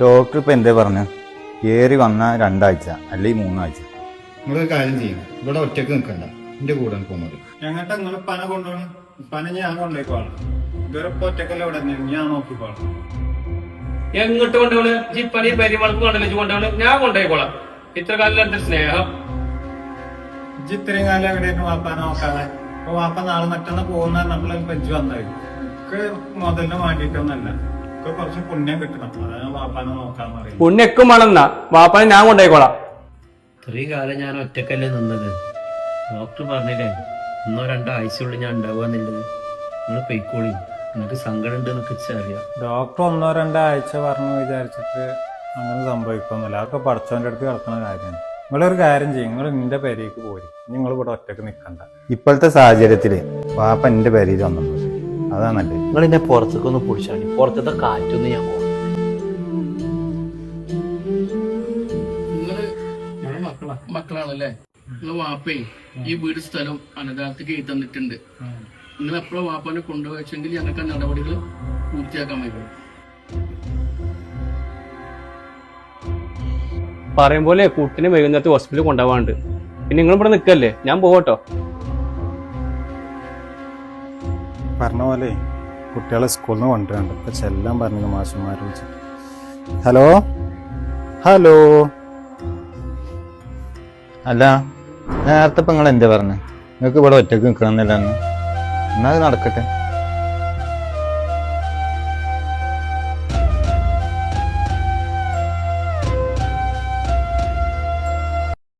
Doctor ഇപ്പൊ എന്തേ പറഞ്ഞു? കേറി വന്ന രണ്ടാഴ്ച അല്ലെങ്കിൽ മൂന്നാഴ്ച. നിങ്ങൾ കാര്യം ചെയ്യും. ഇവിടെ ഒറ്റയ്ക്ക് നിൽക്കണ്ട എന്റെ കൂടെ പോകുന്നത് ഞങ്ങളുടെ നിങ്ങൾ പന കൊണ്ടുപോകണം. പന ഞാൻ കൊണ്ടേക്കോളാം ഇവരെ ഒറ്റക്കല്ല ഇവിടെ ഞാൻ നോക്കിക്കോളാം. എങ്ങോട്ട് കൊണ്ടുപോണ് പണി പെരുമൾക്ക് കൊണ്ടല്ലേ കൊണ്ടുപോണ് ഞാൻ കൊണ്ടുപോയിക്കോളാം ഇത്ര കാലം എന്റെ സ്നേഹം. ഇത്രയും കാലം എവിടെയായിരുന്നു വാപ്പാനെ നോക്കാതെ? അപ്പൊ വാപ്പ നാളെ മറ്റൊന്ന് പോകുന്ന നമ്മളെ പെഞ്ച് വന്നായി എനിക്ക് മുതലിന് വേണ്ടിയിട്ടൊന്നല്ല എനിക്ക് കുറച്ച് പുണ്യം കിട്ടണം. അതാണ് വാപ്പാനെ നോക്കാൻ പറയുന്നത്. പുണ്യക്കും വേണമെന്നാ. വാപ്പാനെ ഞാൻ കൊണ്ടുപോയിക്കോളാം. ഇത്രയും കാലം ഞാൻ ഒറ്റക്കല്ലേ നിന്നത്. ഡോക്ടർ പറഞ്ഞില്ലേ ഒന്നോ രണ്ടോ ആഴ്ചയുള്ളിൽ ഞാൻ ഉണ്ടാവുകയെന്നുള്ളത് നിങ്ങൾ പൊയ്ക്കോളി. നിങ്ങൾക്ക് സങ്കടം ഉണ്ട് എന്നൊക്കെ അറിയാം. ഡോക്ടർ ഒന്നോ രണ്ടോ ആഴ്ച പറഞ്ഞു വിചാരിച്ചിട്ട് അങ്ങനെ സംഭവിക്കൊന്നുമില്ല അതൊക്കെ പഠിച്ചവന്റെ അടുത്ത് കിടക്കുന്ന കാര്യമാണ്. നിങ്ങളൊരു കാര്യം ചെയ്യും. നിങ്ങൾ നിന്റെ പേരേക്ക് പോരി. നിങ്ങൾ ഇവിടെ ഒറ്റയ്ക്ക് നിൽക്കണ്ട ഇപ്പോഴത്തെ സാഹചര്യത്തിൽ പാപ്പ എന്റെ പേരിൽ വന്നിട്ടുണ്ട് അതാ നല്ലത്. നിങ്ങൾ എന്നെ പുറത്തേക്ക് ഒന്ന് മതി പുറത്തത്തെ കാറ്റൊന്ന് ഞാൻ പോകാം മക്കളാണല്ലേ? നിങ്ങളെ വാപ്പേ ഈ വീട് സ്ഥലം അനദാനത്തേക്ക് എഴുതി തന്നിട്ടുണ്ട്. നിങ്ങൾ എപ്പോഴും വാപ്പാനെ കൊണ്ടുപോയെങ്കിൽ ഞങ്ങൾക്ക് ആ നടപടികൾ പൂർത്തിയാക്കാൻ പറ്റും പറയും പോലെ കുട്ടിനെ വൈകുന്നേരത്തെ ഹോസ്പിറ്റലിൽ കൊണ്ടുപോകാണ്ട്. പിന്നെ നിങ്ങൾ ഇവിടെ നിൽക്കല്ലേ? ഞാൻ പോകട്ടോ പറഞ്ഞ പോലെ കുട്ടികളെ സ്കൂളിൽ നിന്ന് കൊണ്ടുവരണ്ട്. ഇപ്പം ചെല്ലാൻ പറഞ്ഞു മാഷന്മാർ വിളിച്ചിട്ട്. ഹലോ? ഹലോ? അല്ല നേരത്തെ ഇപ്പം നിങ്ങൾ എന്താ പറഞ്ഞു? നിങ്ങൾക്ക് ഇവിടെ ഒറ്റയ്ക്ക് നിൽക്കണമെന്നില്ല എന്നാ അത് നടക്കട്ടെ?